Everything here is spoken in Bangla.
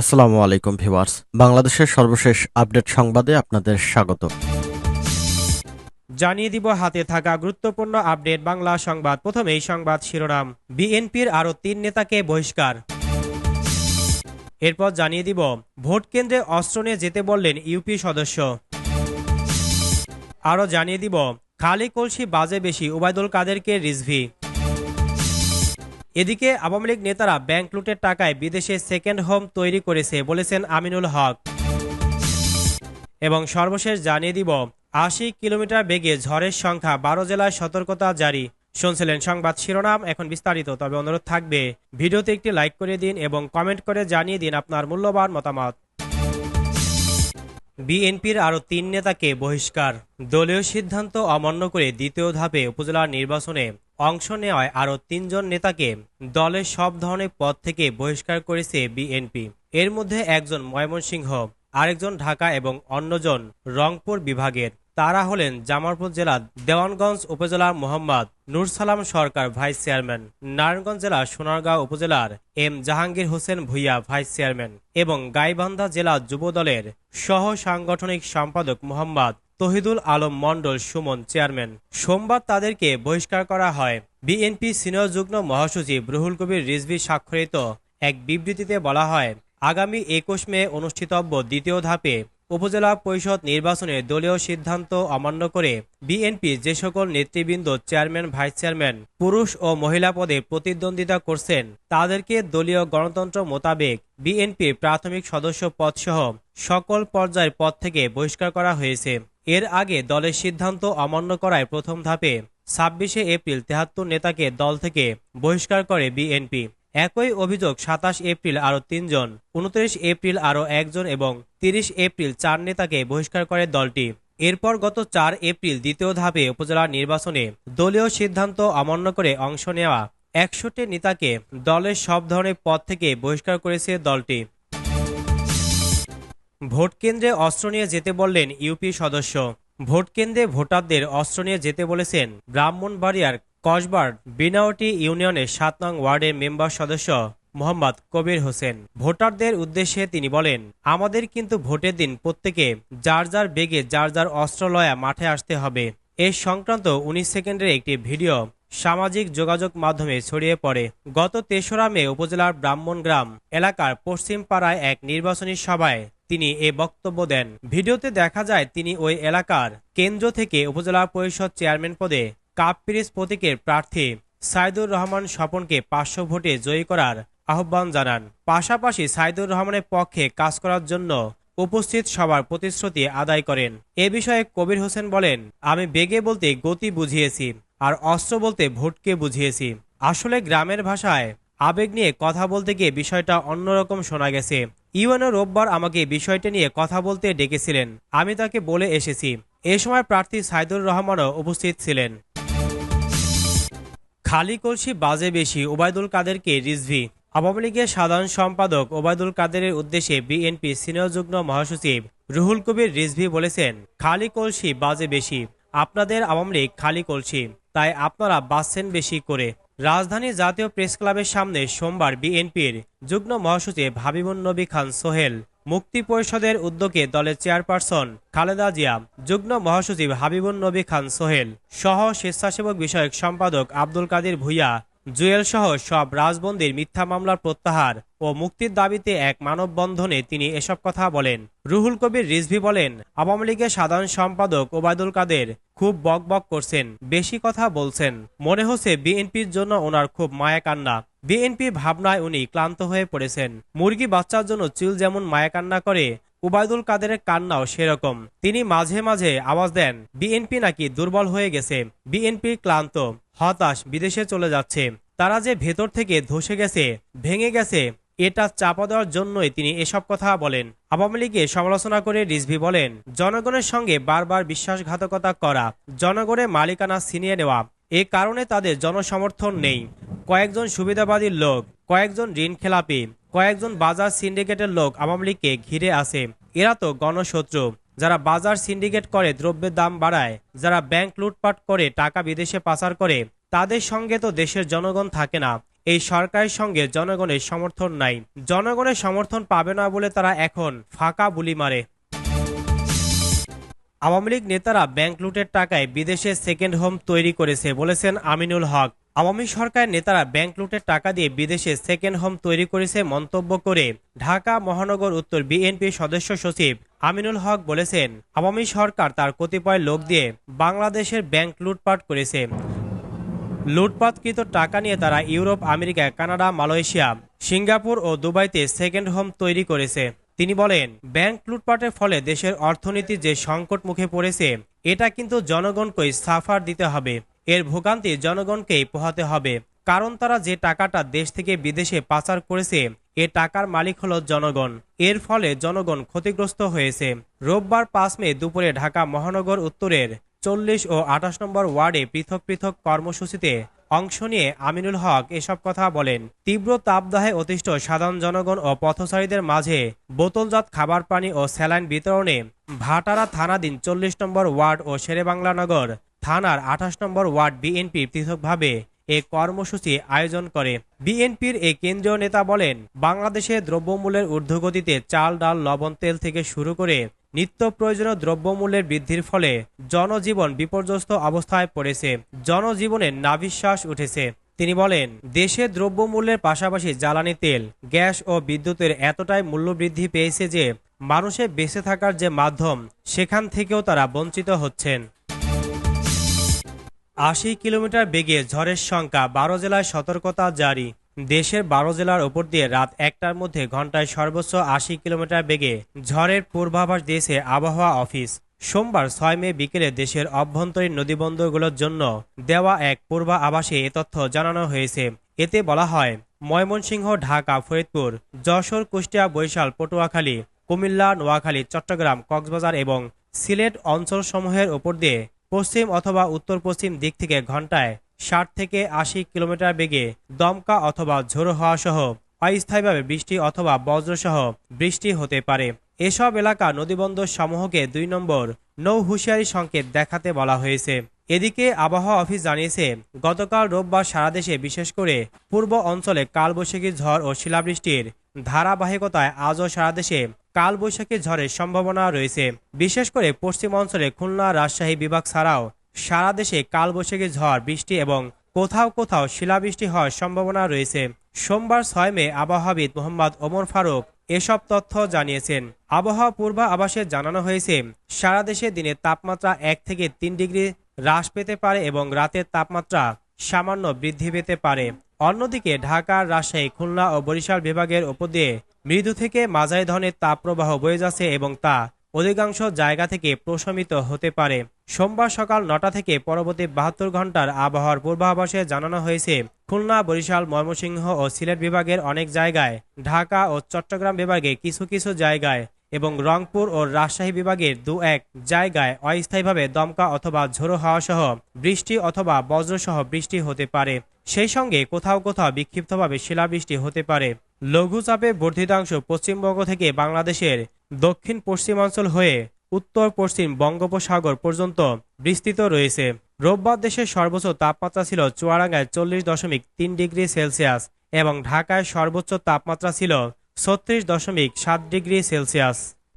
আসসালামু আলাইকুম ভিউয়ার্স। বাংলাদেশের সর্বশেষ আপডেট সংবাদে আপনাদের স্বাগত। জানিয়ে দিব হাতে থাকা গুরুত্বপূর্ণ আপডেট বাংলা সংবাদ। প্রথমেই সংবাদ শিরোনাম। বিএনপির আরও তিন নেতাকে বহিষ্কার। এরপর জানিয়ে দিব, ভোট কেন্দ্রে অস্ত্র নিয়ে যেতে বললেন ইউপি সদস্য। আরও জানিয়ে দিব, খালি কলসি বাজে বেশি ওবায়দুল কাদেরকে রিজভি। এদিকে আওয়ামী লীগ নেতারা ব্যাংক লুটের টাকায় বিদেশে সেকেন্ড হোম তৈরি করেছে বলেছেন আমিনুল হক। এবং সর্বশেষ জানিয়ে দিব, আশি কিলোমিটার বেগে ঝড়ের সংখ্যা বারো জেলায় সতর্কতা জারি শুনছিলেন সংবাদ শিরোনাম, এখন বিস্তারিত, তবে অনুরোধ থাকবে, ভিডিওতে একটি লাইক করে দিন এবং কমেন্ট করে জানিয়ে দিন আপনার মূল্যবান মতামত। বিএনপির আরও তিন নেতাকে বহিষ্কার, দলীয় সিদ্ধান্ত অমান্য করে দ্বিতীয় ধাপে উপজেলা নির্বাচনে অংশ নেওয়ায় আরও তিনজন নেতাকে দলের সব ধরনের পদ থেকে বহিষ্কার করেছে বিএনপি। এর মধ্যে একজন ময়মনসিংহ, আরেকজন ঢাকা এবং অন্যজন রংপুর বিভাগের। তারা হলেন জামালপুর জেলার দেওয়ানগঞ্জ উপজেলার মোহাম্মদ নুরসালাম সরকার ভাইস চেয়ারম্যান, নারায়ণগঞ্জ জেলার সোনারগাঁও উপজেলার M Jahangir Hossain Bhuiyan vice chairman এবং গাইবান্ধা জেলা যুব দলের সহ সাংগঠনিক সম্পাদক মোহাম্মদ তহিদুল আলম মণ্ডল সুমন, চেয়ারম্যান। সোমবার তাদেরকে বহিষ্কার করা হয়। বিএনপি সিনিয়র যুগ্ম মহাসচিব রুহুল কবির রিজভি স্বাক্ষরিত এক বিবৃতিতে বলা হয়, আগামী একুশ মে অনুষ্ঠিতব্য দ্বিতীয় ধাপে উপজেলা পরিষদ নির্বাচনে দলীয় সিদ্ধান্ত অমান্য করে বিএনপি যে সকল নেতৃবৃন্দ চেয়ারম্যান, ভাইস চেয়ারম্যান, পুরুষ ও মহিলা পদে প্রতিদ্বন্দ্বিতা করছেন, তাদেরকে দলীয় গণতন্ত্র মোতাবেক বিএনপির প্রাথমিক সদস্য পদসহ সকল পর্যায়ের পদ থেকে বহিষ্কার করা হয়েছে। এর আগে দলের সিদ্ধান্ত অমান্য করায় প্রথম ধাপে ছাব্বিশে এপ্রিল তেহাত্তর নেতাকে দল থেকে বহিষ্কার করে বিএনপি। একই অভিযোগ সাতাশ এপ্রিল আরও তিনজন, উনত্রিশ এপ্রিল আরও একজন এবং তিরিশ এপ্রিল চার নেতাকে বহিষ্কার করে দলটি। এরপর গত চার এপ্রিল দ্বিতীয় ধাপে উপজেলা নির্বাচনে দলীয় সিদ্ধান্ত অমান্য করে অংশ নেওয়া একষট্টি নেতাকে দলের সব ধরনের পদ থেকে বহিষ্কার করেছে দলটি। ভোট কেন্দ্রে অস্ত্র নিয়ে যেতে বললেন ইউপি সদস্য। ভোট কেন্দ্রে ভোটারদের অস্ত্র নিয়ে যেতে বলেছেন ব্রাহ্মণবাড়িয়ার কসবার বিনাওটি ইউনিয়নের সাত নং ওয়ার্ডের মেম্বার সদস্য মোহাম্মদ কবির হোসেন। ভোটারদের উদ্দেশ্যে তিনি বলেন, আমাদের কিন্তু ভোটের দিন প্রত্যেকে যার যার বেগে যার যার অস্ত্র লয়া মাঠে আসতে হবে। এ সংক্রান্ত উনিশ সেকেন্ডের একটি ভিডিও সামাজিক যোগাযোগ মাধ্যমে ছড়িয়ে পড়ে। গত তেসরা মে উপজেলার ব্রাহ্মণগ্রাম এলাকার পশ্চিম পাড়ায় এক নির্বাচনী সভায় তিনি এ বক্তব্য দেন। ভিডিওতে দেখা যায়, তিনি ওই এলাকার কেন্দ্র থেকে উপজেলা পরিষদ চেয়ারম্যান পদে কাপ পিরিজ প্রতীকের প্রার্থী সাইদুর রহমান স্বপনকে পাঁচশো ভোটে জয়ী করার আহ্বান জানান। পাশাপাশি সাইদুর রহমানের পক্ষে কাজ করার জন্য উপস্থিত সবার প্রতিশ্রুতি আদায় করেন। এ বিষয়ে কবির হোসেন বলেন, আমি বেগে বলতে গতি বুঝিয়েছি আর অস্ত্র বলতে ভোটকে বুঝিয়েছি। আসলে গ্রামের ভাষায় আবেগ নিয়ে কথা বলতে গিয়ে বিষয়টা অন্যরকম শোনা গেছে। ইউএনও রোববার আমাকে বিষয়টা নিয়ে কথা বলতে ডেকেছিলেন। আমি তাকে বলে এসেছি। এ সময় প্রার্থী সাইদুর রহমানও উপস্থিত ছিলেন। খালি কলসি বাজে বেশি ওবায়দুল কাদেরকে রিজভি। আওয়ামী লীগের সাধারণ সম্পাদক ওবায়দুল কাদেরের উদ্দেশ্যে বিএনপি সিনিয়র যুগ্ম মহাসচিব রুহুল কবির রিজভি বলেছেন, খালি কলসি বাজে বেশি। আপনাদের আওয়ামী লীগ খালি কলসি। তাই আপনারা বাঁচছেন বেশি করে। রাজধানী জাতীয় প্রেস ক্লাবের সামনে সোমবার বিএনপির যুগ্ম মহাসচিব হাবিবুন নবী খান সোহেল মুক্তি পরিষদের উদ্যোগে দলের চেয়ারপারসন খালেদা জিয়া, যুগ্ম মহাসচিব হাবিবুন নবী খান সোহেল, সহ স্বেচ্ছাসেবক বিষয়ক সম্পাদক আব্দুল কাদির ভুইয়া, জুয়েল সহ সব রাজবন্দির মিথ্যা মামলার প্রত্যাহার ও মুক্তির দাবিতে এক মানববন্ধনে তিনি এসব কথা বলেন। রুহুল কবির রিজভি বলেন, আওয়ামী লীগের সাধারণ সম্পাদক ওবায়দুল কাদের খুব বক বক করছেন, বেশি কথা বলছেন। মনে হচ্ছে বিএনপির জন্য ওনার খুব মায়া কান্না। বিএনপি ভাবনায় উনি ক্লান্ত হয়ে পড়েছেন। মুরগি বাচ্চার জন্য চুল যেমন মায়া কান্না করে, উবায়দুল কাদেরের কান্নাও সেরকম। তিনি মাঝে মাঝে আওয়াজ দেন, বিএনপি নাকি দুর্বল হয়ে গেছে, বিএনপি ক্লান্ত, হতাশ, বিদেশে চলে যাচ্ছে। তারা যে ভেতর থেকে ধসে গেছে, ভেঙে গেছে, এটা চাপা দেওয়ার জন্যই তিনি এসব কথা বলেন। আওয়ামী লীগের সমালোচনা করে রিজভি বলেন, জনগণের সঙ্গে বারবার বিশ্বাসঘাতকতা করা, জনগণের মালিকানা ছিনিয়ে নেওয়া, এ কারণে তাদের জনসমর্থন নেই। কয়েকজন সুবিধাবাদীর লোক, কয়েকজন ঋণ খেলাপি, কয়েকজন বাজার সিন্ডিকেটের লোক আওয়ামী লীগকে ঘিরে আছে। এরা তো গণশত্রু। যারা বাজার সিন্ডিকেট করে দ্রব্যের দাম বাড়ায়, যারা ব্যাংক লুটপাট করে টাকা বিদেশে পাচার করে, তাদের সঙ্গে তো দেশের জনগণ থাকে না। এই সরকারের সঙ্গে জনগণের সমর্থন নাই। জনগণের সমর্থন পাবে না বলে তারা এখন ফাঁকা বুলি মারে। আওয়ামী লীগ নেতারা ব্যাংক লুটের টাকায় বিদেশে সেকেন্ড হোম তৈরি করেছে বলেছেন আমিনুল হক। আওয়ামী সরকারের নেতারা ব্যাংক লুটের টাকা দিয়ে বিদেশে সেকেন্ড হোম তৈরি করেছে মন্তব্য করে ঢাকা মহানগর উত্তর বিএনপির সদস্য সচিব আমিনুল হক বলেছেন, আওয়ামী সরকার তার কতিপয় লোক দিয়ে বাংলাদেশের ব্যাংক লুটপাট করেছে। লুটপাটকৃত টাকা নিয়ে তারা Europe, America, Canada, Malaysia, Singapore ও দুবাইতে সেকেন্ড হোম তৈরি করেছে। তিনি বলেন, ব্যাংক লুটপাটের ফলে দেশের অর্থনীতি যে সংকট মুখে পড়েছে, এটা কিন্তু জনগণকেই সাফার দিতে হবে। এর ভোগান্তি জনগণকেই পোহাতে হবে। কারণ তারা যে টাকাটা দেশ থেকে বিদেশে পাচার করেছে, এ টাকার মালিক হল জনগণ। এর ফলে জনগণ ক্ষতিগ্রস্ত হয়েছে। রোববার পাঁচ মে দুপুরে ঢাকা মহানগর উত্তরের চল্লিশ ও আঠাশ নম্বর ওয়ার্ডে পৃথক পৃথক কর্মসূচিতে অংশ নিয়ে আমিনুল হক এসব কথা বলেন। তীব্র তাপদাহে অতিষ্ঠ সাধারণ জনগণ ও পথচারীদের মাঝে বোতলজাত খাবার পানি ও স্যালাইন বিতরণে ভাটারা থানাধীন চল্লিশ নম্বর ওয়ার্ড ও শেরেবাংলানগর থানার আঠাশ নম্বর ওয়ার্ড বিএনপি পৃথকভাবে এ কর্মসূচি আয়োজন করে। বিএনপির এই কেন্দ্রীয় নেতা বলেন, বাংলাদেশে দ্রব্যমূল্যের ঊর্ধ্বগতিতে চাল, ডাল, লবণ, তেল থেকে শুরু করে নিত্য প্রয়োজনীয় দ্রব্যমূল্যের বৃদ্ধির ফলে জনজীবন বিপর্যস্ত অবস্থায় পড়েছে। জনজীবনের নাভিশ্বাস উঠেছে। তিনি বলেন, দেশে দ্রব্যমূল্যের পাশাপাশি জ্বালানি তেল, গ্যাস ও বিদ্যুতের এতটাই মূল্যবৃদ্ধি পেয়েছে যে মানুষের বেঁচে থাকার যে মাধ্যম, সেখান থেকেও তারা বঞ্চিত হচ্ছেন। আশি কিলোমিটার বেগে ঝড়ের সংখ্যা বারো জেলায় সতর্কতা জারি। দেশের বারো জেলার ওপর দিয়ে রাত একটার মধ্যে ঘন্টায় সর্বোচ্চ আশি কিলোমিটার বেগে ঝড়ের পূর্বাভাস দিয়েছে আবহাওয়া অফিস। সোমবার ছয় মে বিকেলে দেশের অভ্যন্তরীণ নদীবন্দরগুলোর জন্য দেওয়া এক পূর্বা আবাসে এ তথ্য জানানো হয়েছে। এতে বলা হয়, ময়মনসিংহ, ঢাকা, ফরিদপুর, যশোর, কুষ্টিয়া, বরিশাল, পটুয়াখালী, কুমিল্লা, নোয়াখালী, চট্টগ্রাম, কক্সবাজার এবং সিলেট অঞ্চলসমূহের ওপর দিয়ে পশ্চিম অথবা উত্তর পশ্চিম দিক থেকে ঘন্টায় ষাট থেকে আশি কিলোমিটার বেগে দমকা অথবা ঝোড়ো হওয়া সহ অস্থায়ীভাবে বৃষ্টি অথবা বজ্রসহ বৃষ্টি হতে পারে। এসব এলাকা নদীবন্দর সমূহকে দুই নম্বর নৌ হুঁশিয়ারি সংকেত দেখাতে বলা হয়েছে। এদিকে আবহাওয়া অফিস জানিয়েছে, গতকাল রোববার সারা দেশে বিশেষ করে পূর্ব অঞ্চলে কালবৈশাখী ঝড় ও শিলাবৃষ্টির ধারাবাহিকতায় আজও সারা দেশে কালবৈশাখী ঝড়ের সম্ভাবনা রয়েছে। বিশেষ করে পশ্চিম অঞ্চলে খুলনা, রাজশাহী বিভাগ ছাড়াও সারা দেশে কালবৈশাখী ঝড়, বৃষ্টি এবং কোথাও কোথাও শিলাবৃষ্টি হওয়ার সম্ভাবনা রয়েছে। সোমবার ছয় মে আবহাওয়াবিদ মোহাম্মদ ওমর ফারুক এসব তথ্য জানিয়েছেন। আবহাওয়া পূর্বাভাসে জানানো হয়েছে, সারা দেশে দিনের তাপমাত্রা এক থেকে তিন ডিগ্রি হ্রাস পেতে পারে এবং রাতের তাপমাত্রা সামান্য বৃদ্ধি পেতে পারে। অন্যদিকে ঢাকা, রাজশাহী, খুলনা ও বরিশাল বিভাগের উপর দিয়ে মৃদু থেকে মাঝারি ধরনের তাপপ্রবাহ বয়ে যাচ্ছে এবং তা অধিকাংশ জায়গা থেকে প্রশমিত হতে পারে। সোমবার সকাল নটা থেকে পরবর্তী বাহাত্তর ঘণ্টার আবহাওয়ার পূর্বাভাসে জানানো হয়েছে, খুলনা, বরিশাল, ময়মনসিংহ ও সিলেট বিভাগের অনেক জায়গায় ঢাকা ও চট্টগ্রাম বিভাগে কিছু কিছু জায়গায় এবং রংপুর ও রাজশাহী বিভাগের দু এক জায়গায় অস্থায়ীভাবে দমকা অথবা ঝোড়ো হাওয়া সহ বৃষ্টি অথবা বজ্রসহ বৃষ্টি হতে পারে। সেই সঙ্গে কোথাও কোথাও বিক্ষিপ্তভাবে শিলাবৃষ্টি হতে পারে। লঘুচাপে বর্ধিতাংশ পশ্চিমবঙ্গ থেকে বাংলাদেশের দক্ষিণ পশ্চিমাঞ্চল হয়ে উত্তর পশ্চিম বঙ্গোপসাগর পর্যন্ত বিস্তৃত রয়েছে। রোববার দেশের সর্বোচ্চ তাপমাত্রা ছিল চুয়াডাঙ্গায় চল্লিশ দশমিক তিন ডিগ্রি সেলসিয়াস এবং ঢাকায় সর্বোচ্চ তাপমাত্রা ছিল ছত্রিশ দশমিক সাত ডিগ্রি সেলসিয়াস।